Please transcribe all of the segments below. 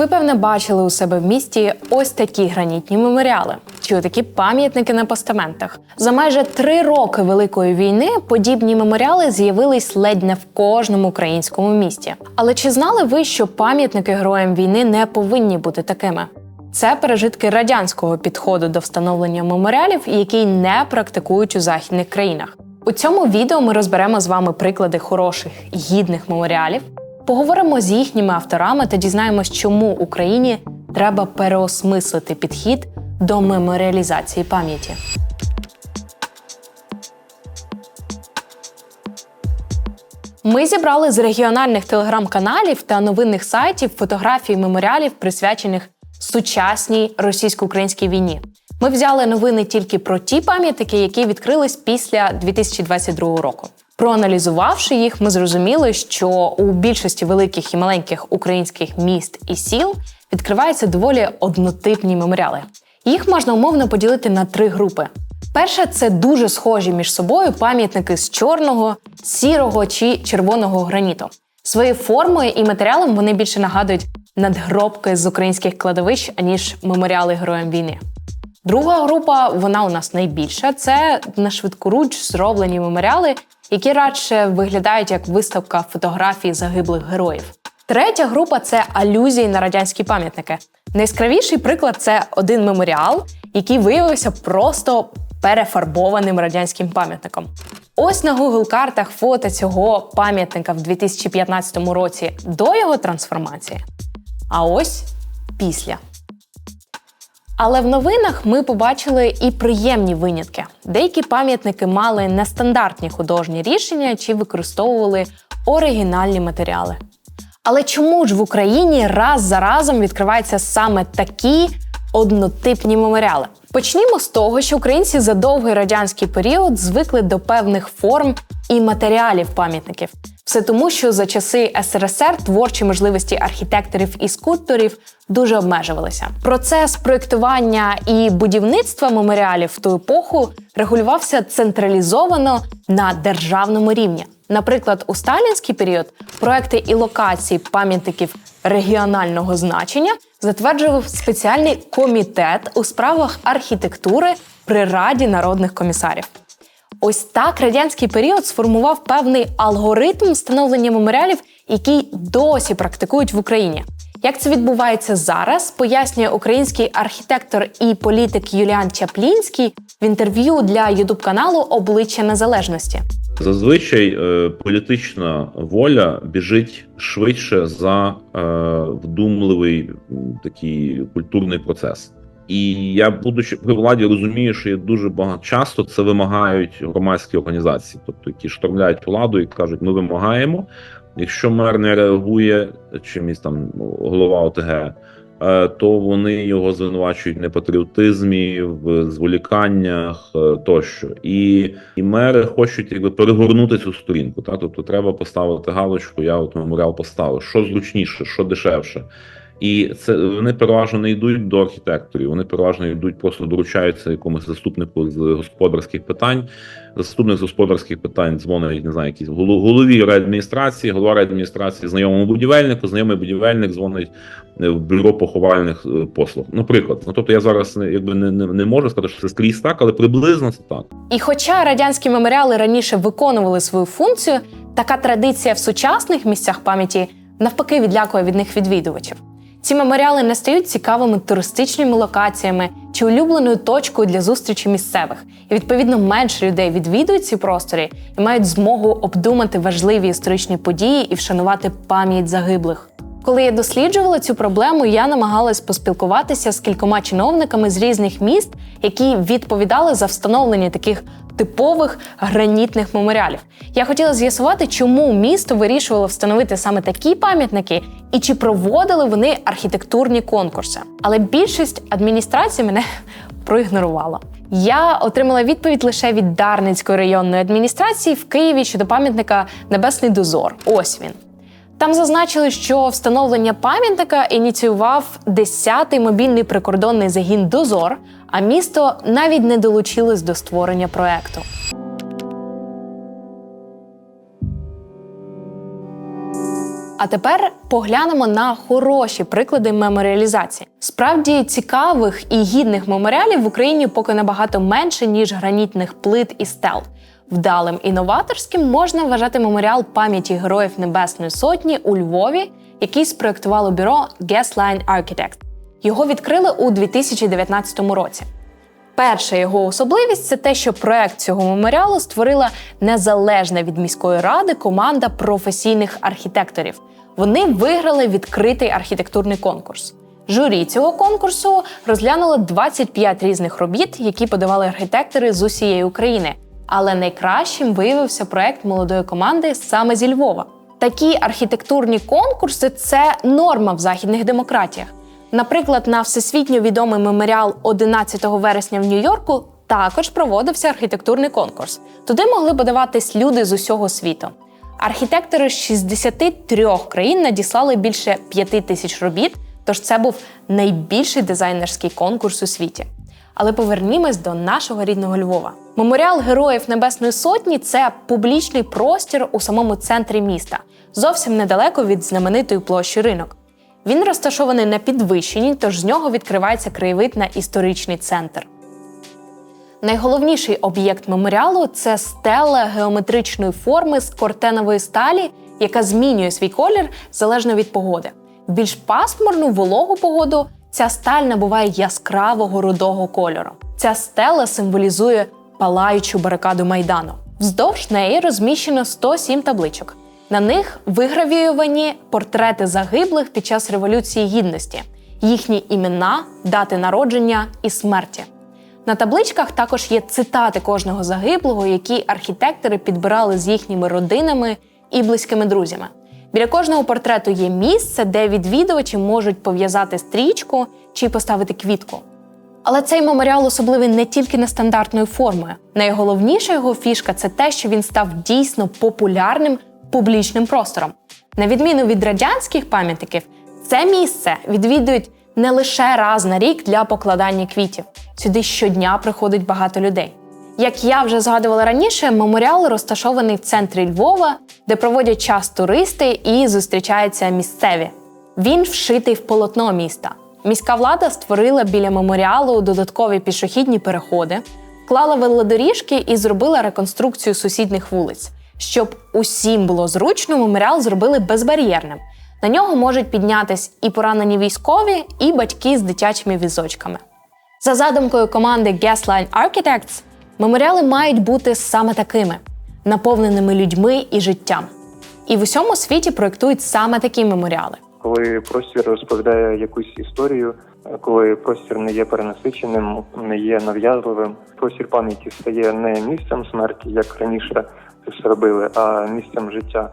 Ви певне бачили у себе в місті ось такі гранітні меморіали чи такі пам'ятники на постаментах. За майже три роки великої війни подібні меморіали з'явились ледь не в кожному українському місті. Але чи знали ви, що пам'ятники героям війни не повинні бути такими? Це пережитки радянського підходу до встановлення меморіалів, який не практикують у західних країнах. У цьому відео ми розберемо з вами приклади хороших гідних меморіалів, поговоримо з їхніми авторами та дізнаємось, чому Україні треба переосмислити підхід до меморіалізації пам'яті. Ми зібрали з регіональних телеграм-каналів та новинних сайтів фотографії меморіалів, присвячених сучасній російсько-українській війні. Ми взяли новини тільки про ті пам'ятники, які відкрились після 2022 року. Проаналізувавши їх, ми зрозуміли, що у більшості великих і маленьких українських міст і сіл відкриваються доволі однотипні меморіали. Їх можна умовно поділити на три групи. Перша це дуже схожі між собою пам'ятники з чорного, сірого чи червоного граніту. Своєю формою і матеріалом вони більше нагадують надгробки з українських кладовищ, аніж меморіали героям війни. Друга група, вона у нас найбільша. Це на швидкоруч зроблені меморіали, які радше виглядають як виставка фотографій загиблих героїв. Третя група це алюзії на радянські пам'ятники. Найяскравіший приклад це один меморіал, який виявився просто перефарбованим радянським пам'ятником. Ось на Google картах фото цього пам'ятника в 2015 році до його трансформації. А ось після. Але в новинах ми побачили і приємні винятки. Деякі пам'ятники мали нестандартні художні рішення чи використовували оригінальні матеріали. Але чому ж в Україні раз за разом відкриваються саме такі однотипні меморіали? Почнімо з того, що українці за довгий радянський період звикли до певних форм і матеріалів пам'ятників. Все тому, що за часи СРСР творчі можливості архітекторів і скульпторів дуже обмежувалися. Процес проєктування і будівництва меморіалів в ту епоху регулювався централізовано на державному рівні. Наприклад, у сталінський період проекти і локації пам'ятників регіонального значення затверджував спеціальний комітет у справах архітектури при Раді народних комісарів. Ось так радянський період сформував певний алгоритм встановлення меморіалів, який досі практикують в Україні. Як це відбувається зараз, пояснює український архітектор і політик Юліан Чаплінський в інтерв'ю для ютуб каналу Обличчя Незалежності. Зазвичай е, політична воля біжить швидше за е, вдумливий такий культурний процес. І я, будучи при владі, розумію, що є дуже багато часто це вимагають громадські організації, тобто які штормляють владу і кажуть, ми вимагаємо. Якщо мер не реагує, чимось там голова ОТГ, е, то вони його звинувачують в непатріотизмі, в зволіканнях е, тощо. І, і мери хочуть якби перегорнути цю сторінку. Та? Тобто треба поставити галочку, я от меморіал поставив. Що зручніше, що дешевше. І це вони переважно не йдуть до архітекторів. Вони переважно йдуть, просто доручаються якомусь заступнику з господарських питань. Заступник з господарських питань дзвонить, не знаю, якісь голов- голові райадміністрації, голова райадміністрації, знайомому будівельнику, знайомий будівельник дзвонить в бюро поховальних е, послуг. Наприклад, ну тобто я зараз якби не, не, не можу сказати, що це скрізь так, але приблизно це так. І хоча радянські меморіали раніше виконували свою функцію, така традиція в сучасних місцях пам'яті навпаки відлякує від них відвідувачів. Ці меморіали не стають цікавими туристичними локаціями чи улюбленою точкою для зустрічі місцевих, і відповідно менше людей відвідують ці просторі і мають змогу обдумати важливі історичні події і вшанувати пам'ять загиблих. Коли я досліджувала цю проблему, я намагалась поспілкуватися з кількома чиновниками з різних міст, які відповідали за встановлення таких типових гранітних меморіалів. Я хотіла з'ясувати, чому місто вирішувало встановити саме такі пам'ятники і чи проводили вони архітектурні конкурси. Але більшість адміністрації мене проігнорувала. Я отримала відповідь лише від Дарницької районної адміністрації в Києві щодо пам'ятника Небесний дозор. Ось він. Там зазначили, що встановлення пам'ятника ініціював 10-й мобільний прикордонний загін Дозор, а місто навіть не долучилось до створення проекту. А тепер поглянемо на хороші приклади меморіалізації. Справді цікавих і гідних меморіалів в Україні поки набагато менше, ніж гранітних плит і стел. Вдалим і новаторським можна вважати меморіал пам'яті героїв Небесної Сотні у Львові, який спроектувало бюро Gasline Architect. Його відкрили у 2019 році. Перша його особливість це те, що проект цього меморіалу створила незалежна від міської ради команда професійних архітекторів. Вони виграли відкритий архітектурний конкурс. Журі цього конкурсу розглянуло 25 різних робіт, які подавали архітектори з усієї України. Але найкращим виявився проект молодої команди саме зі Львова. Такі архітектурні конкурси це норма в західних демократіях. Наприклад, на всесвітньо відомий меморіал 11 вересня в Нью-Йорку також проводився архітектурний конкурс. Туди могли подаватись люди з усього світу. Архітектори з 63 країн надіслали більше 5 тисяч робіт, тож це був найбільший дизайнерський конкурс у світі. Але повернімось до нашого рідного Львова. Меморіал Героїв Небесної Сотні це публічний простір у самому центрі міста, зовсім недалеко від знаменитої площі ринок. Він розташований на підвищенні, тож з нього відкривається краєвид на історичний центр. Найголовніший об'єкт меморіалу це стела геометричної форми з кортенової сталі, яка змінює свій колір залежно від погоди. В більш пасмурну вологу погоду ця сталь набуває яскравого рудого кольору. Ця стела символізує палаючу барикаду майдану. Вздовж неї розміщено 107 табличок. На них вигравіювані портрети загиблих під час Революції Гідності, їхні імена, дати народження і смерті. На табличках також є цитати кожного загиблого, які архітектори підбирали з їхніми родинами і близькими друзями. Біля кожного портрету є місце, де відвідувачі можуть пов'язати стрічку чи поставити квітку. Але цей меморіал особливий не тільки нестандартною формою. Найголовніша його фішка це те, що він став дійсно популярним публічним простором. На відміну від радянських пам'ятників, це місце відвідують не лише раз на рік для покладання квітів. Сюди щодня приходить багато людей. Як я вже згадувала раніше, меморіал розташований в центрі Львова, де проводять час туристи і зустрічаються місцеві. Він вшитий в полотно міста. Міська влада створила біля меморіалу додаткові пішохідні переходи, вклала велодоріжки і зробила реконструкцію сусідних вулиць. Щоб усім було зручно, меморіал зробили безбар'єрним. На нього можуть піднятись і поранені військові, і батьки з дитячими візочками. За задумкою команди Gasline Architects, меморіали мають бути саме такими наповненими людьми і життям. І в усьому світі проєктують саме такі меморіали. коли простір розповідає якусь історію, коли простір не є перенасиченим, не є нав'язливим. Простір пам'яті стає не місцем смерті, як раніше це робили, а місцем життя.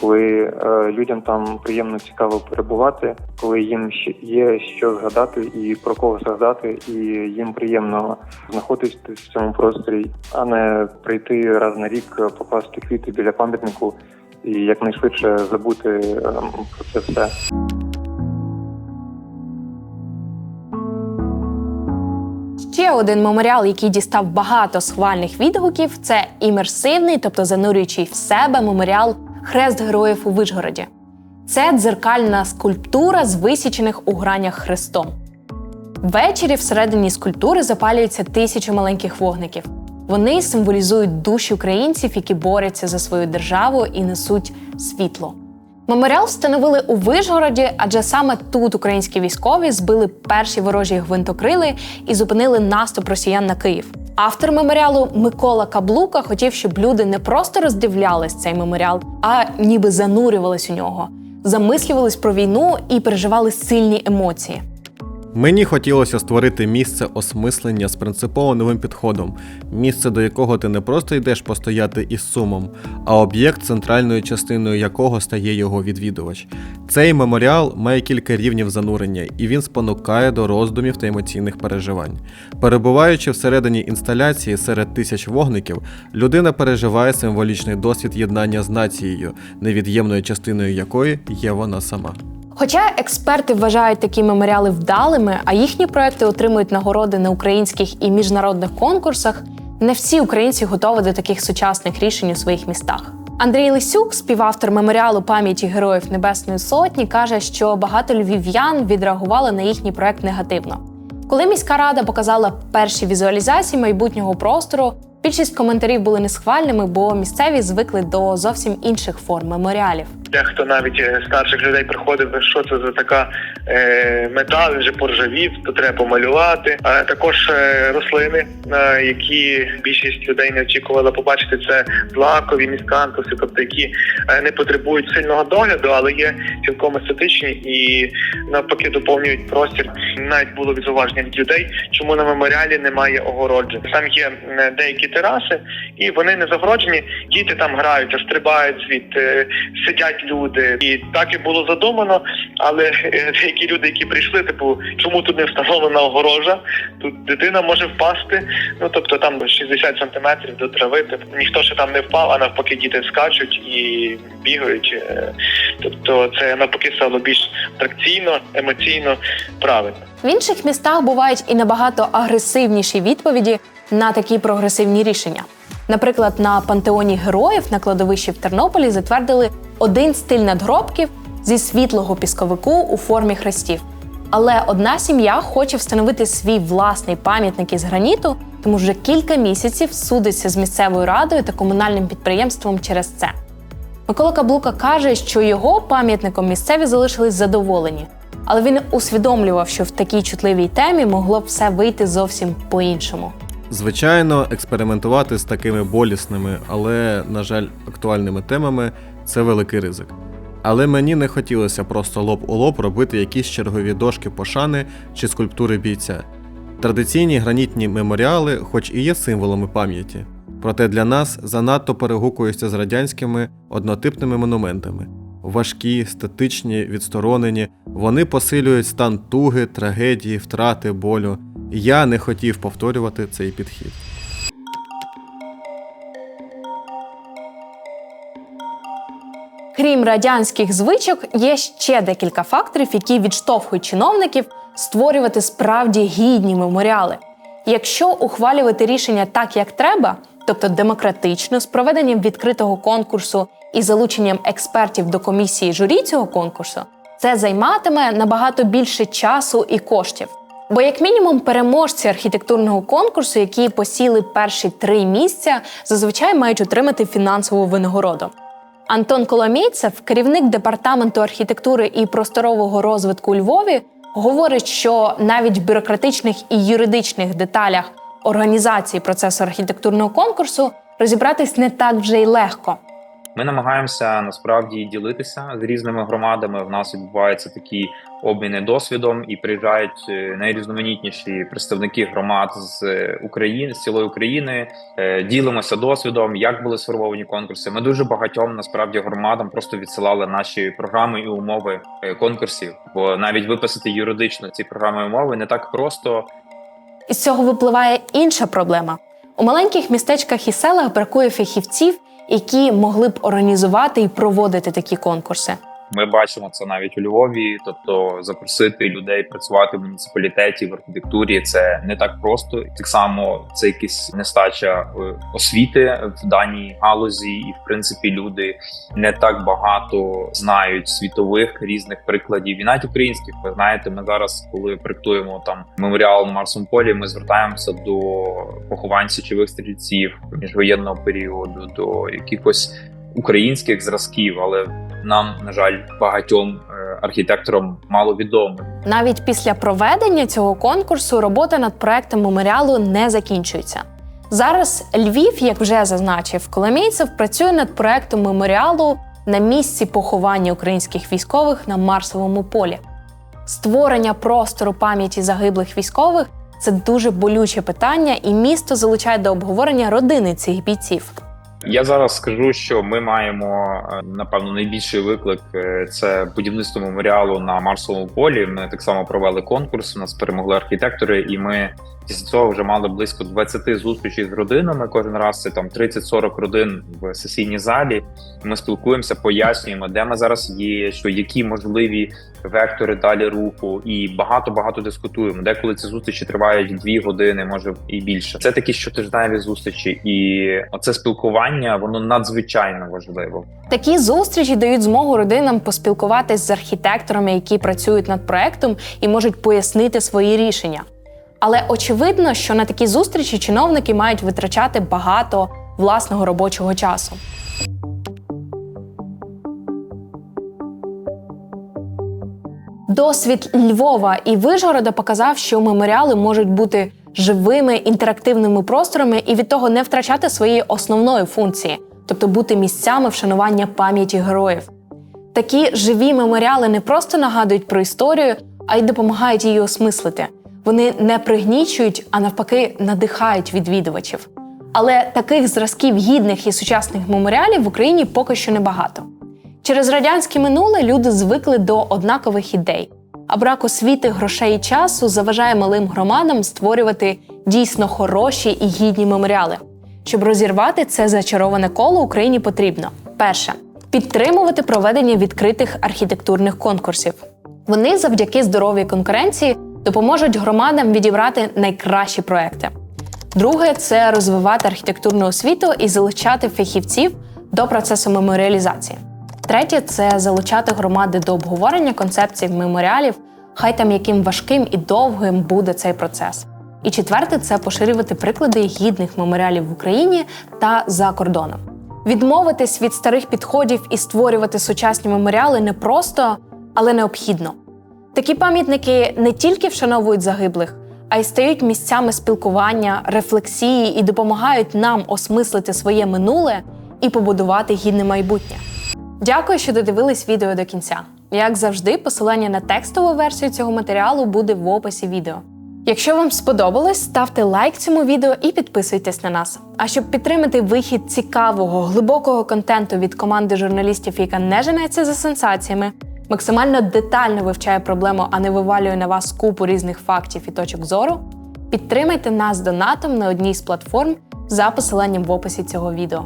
Коли е, людям там приємно цікаво перебувати, коли їм є що згадати і про кого згадати, і їм приємно знаходитись в цьому просторі, а не прийти раз на рік, е, покласти квіти біля пам'ятнику і якнайшвидше забути е, про це все. Один меморіал, який дістав багато схвальних відгуків, це імерсивний, тобто занурюючий в себе меморіал Хрест героїв у Вишгороді. Це дзеркальна скульптура з висічених у гранях хрестом. Ввечері всередині скульптури запалюються тисячі маленьких вогників. Вони символізують душі українців, які борються за свою державу і несуть світло. Меморіал встановили у Вишгороді, адже саме тут українські військові збили перші ворожі гвинтокрили і зупинили наступ росіян на Київ. Автор меморіалу Микола Каблука хотів, щоб люди не просто роздивлялись цей меморіал, а ніби занурювались у нього, замислювались про війну і переживали сильні емоції. Мені хотілося створити місце осмислення з принципово новим підходом, місце, до якого ти не просто йдеш постояти із сумом, а об'єкт, центральною частиною якого стає його відвідувач. Цей меморіал має кілька рівнів занурення, і він спонукає до роздумів та емоційних переживань. Перебуваючи всередині інсталяції серед тисяч вогників, людина переживає символічний досвід єднання з нацією, невід'ємною частиною якої є вона сама. Хоча експерти вважають такі меморіали вдалими, а їхні проекти отримують нагороди на українських і міжнародних конкурсах, не всі українці готові до таких сучасних рішень у своїх містах. Андрій Лисюк, співавтор меморіалу пам'яті Героїв Небесної Сотні, каже, що багато львів'ян відреагували на їхній проект негативно. Коли міська рада показала перші візуалізації майбутнього простору, більшість коментарів були несхвальними, бо місцеві звикли до зовсім інших форм меморіалів. Дехто навіть е, старших людей приходив, що це за така е, мета, він вже поржавів, то треба помалювати. А також е, рослини, е, які більшість людей не очікувала побачити, це злакові, міскантуси, тобто які не потребують сильного догляду, але є цілком естетичні і навпаки доповнюють простір. Навіть було відзуваження від людей, чому на меморіалі немає огороджень. Там є деякі тераси, і вони не загороджені. Діти там граються, стрибають звідти, сидять люди, і так і було задумано. Але е, деякі люди, які прийшли, типу, чому тут не встановлена огорожа? Тут дитина може впасти. Ну тобто там 60 сантиметрів до трави. Тобто ніхто ще там не впав, а навпаки, діти скачуть і бігають. Е, Тобто, це навпаки стало більш атракційно, емоційно, правильно. В інших містах бувають і набагато агресивніші відповіді на такі прогресивні рішення. Наприклад, на пантеоні героїв на кладовищі в Тернополі затвердили один стиль надгробків зі світлого пісковику у формі хрестів. Але одна сім'я хоче встановити свій власний пам'ятник із граніту, тому вже кілька місяців судиться з місцевою радою та комунальним підприємством через це. Микола Каблука каже, що його пам'ятником місцеві залишились задоволені, але він усвідомлював, що в такій чутливій темі могло б все вийти зовсім по-іншому. Звичайно, експериментувати з такими болісними, але, на жаль, актуальними темами це великий ризик. Але мені не хотілося просто лоб у лоб робити якісь чергові дошки пошани чи скульптури бійця. Традиційні гранітні меморіали, хоч і є символами пам'яті, проте для нас занадто перегукуються з радянськими однотипними монументами. Важкі, статичні, відсторонені, вони посилюють стан туги, трагедії, втрати, болю. Я не хотів повторювати цей підхід. Крім радянських звичок, є ще декілька факторів, які відштовхують чиновників створювати справді гідні меморіали. Якщо ухвалювати рішення так, як треба, тобто демократично, з проведенням відкритого конкурсу і залученням експертів до комісії журі цього конкурсу, це займатиме набагато більше часу і коштів. Бо, як мінімум, переможці архітектурного конкурсу, які посіли перші три місця, зазвичай мають отримати фінансову винагороду. Антон Коломійцев, керівник департаменту архітектури і просторового розвитку у Львові, говорить, що навіть в бюрократичних і юридичних деталях організації процесу архітектурного конкурсу розібратись не так вже й легко. Ми намагаємося насправді ділитися з різними громадами. В нас відбуваються такі обміни досвідом і приїжджають е, найрізноманітніші представники громад з е, України з цілої України. Е, Ділимося досвідом, як були сформовані конкурси. Ми дуже багатьом насправді громадам просто відсилали наші програми і умови конкурсів. Бо навіть виписати юридично ці програми і умови не так просто. Із цього випливає інша проблема. У маленьких містечках і селах бракує фахівців, які могли б організувати і проводити такі конкурси. Ми бачимо це навіть у Львові. Тобто, запросити людей працювати в муніципалітеті в архітектурі це не так просто. Так само це якась нестача е, освіти в даній галузі, і в принципі люди не так багато знають світових різних прикладів, і навіть українських. Ви знаєте, ми зараз, коли проектуємо там меморіал в Марсом полі, ми звертаємося до поховань січових стрільців міжвоєнного періоду, до якихось українських зразків, але нам, на жаль, багатьом е, архітекторам мало відомо. Навіть після проведення цього конкурсу робота над проектом меморіалу не закінчується. Зараз Львів, як вже зазначив Коломійцев, працює над проектом меморіалу на місці поховання українських військових на Марсовому полі. Створення простору пам'яті загиблих військових це дуже болюче питання, і місто залучає до обговорення родини цих бійців. Я зараз скажу, що ми маємо е, напевно найбільший виклик е, це будівництво меморіалу на Марсовому полі. Ми так само провели конкурс. У нас перемогли архітектори, і ми Після цього вже мали близько 20 зустрічей з родинами. Кожен раз це там 30-40 родин в сесійній залі. Ми спілкуємося, пояснюємо, де ми зараз є, що які можливі вектори далі руху, і багато багато дискутуємо. Деколи ці зустрічі тривають дві години, може і більше. Це такі щотижневі зустрічі, і оце спілкування воно надзвичайно важливо. Такі зустрічі дають змогу родинам поспілкуватись з архітекторами, які працюють над проектом і можуть пояснити свої рішення. Але очевидно, що на такі зустрічі чиновники мають витрачати багато власного робочого часу. Досвід Львова і Вижгорода показав, що меморіали можуть бути живими інтерактивними просторами і від того не втрачати своєї основної функції, тобто бути місцями вшанування пам'яті героїв. Такі живі меморіали не просто нагадують про історію, а й допомагають її осмислити. Вони не пригнічують, а навпаки, надихають відвідувачів. Але таких зразків гідних і сучасних меморіалів в Україні поки що небагато. Через радянське минуле люди звикли до однакових ідей, а брак освіти, грошей і часу заважає малим громадам створювати дійсно хороші і гідні меморіали. Щоб розірвати це зачароване коло Україні потрібно перше підтримувати проведення відкритих архітектурних конкурсів. Вони завдяки здоровій конкуренції допоможуть громадам відібрати найкращі проекти. Друге це розвивати архітектурну освіту і залучати фахівців до процесу меморіалізації. Третє це залучати громади до обговорення концепцій меморіалів, хай там яким важким і довгим буде цей процес. І четверте це поширювати приклади гідних меморіалів в Україні та за кордоном. Відмовитись від старих підходів і створювати сучасні меморіали не просто, але необхідно. Такі пам'ятники не тільки вшановують загиблих, а й стають місцями спілкування, рефлексії і допомагають нам осмислити своє минуле і побудувати гідне майбутнє. Дякую, що додивились відео до кінця. Як завжди, посилання на текстову версію цього матеріалу буде в описі відео. Якщо вам сподобалось, ставте лайк цьому відео і підписуйтесь на нас. А щоб підтримати вихід цікавого, глибокого контенту від команди журналістів, яка не женеться за сенсаціями, максимально детально вивчає проблему, а не вивалює на вас купу різних фактів і точок зору, підтримайте нас донатом на одній з платформ за посиланням в описі цього відео.